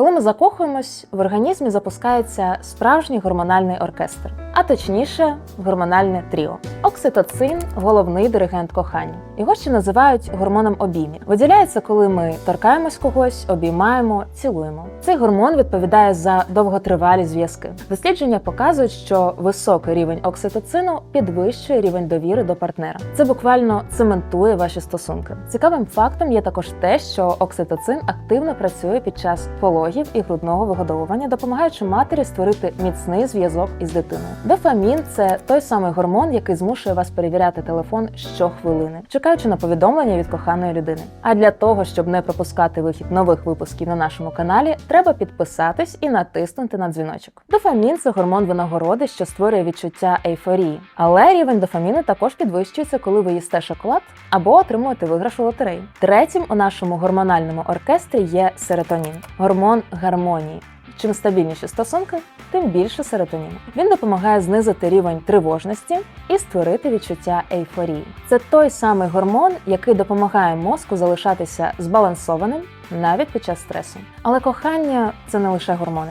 Коли ми закохуємось, в організмі запускається справжній гормональний оркестр, а точніше, гормональне тріо. Окситоцин головний диригент кохання. Його ще називають гормоном обіймів. Виділяється, коли ми торкаємось когось, обіймаємо, цілуємо. Цей гормон відповідає за довготривалі зв'язки. Дослідження показують, що високий рівень окситоцину підвищує рівень довіри до партнера. Це буквально цементує ваші стосунки. Цікавим фактом є також те, що окситоцин активно працює під час пологів і грудного вигодовування, допомагаючи матері створити міцний зв'язок із дитиною. Дофамін це той самий гормон, який змушує вас перевіряти телефон щохвилини, чекаючи на повідомлення від коханої людини. А для того, щоб не пропускати вихід нових випусків на нашому каналі, треба підписатись і натиснути на дзвіночок. Дофамін це гормон винагороди, що створює відчуття ейфорії. Але рівень дофаміну також підвищується, коли ви їсте шоколад або отримуєте виграш у лотереї. Третім у нашому гормональному оркестрі є серотонін, гормон гармонії. Чим стабільніші стосунки, тим більше серотоніну. Він допомагає знизити рівень тривожності і створити відчуття ейфорії. Це той самий гормон, який допомагає мозку залишатися збалансованим навіть під час стресу. Але кохання це не лише гормони.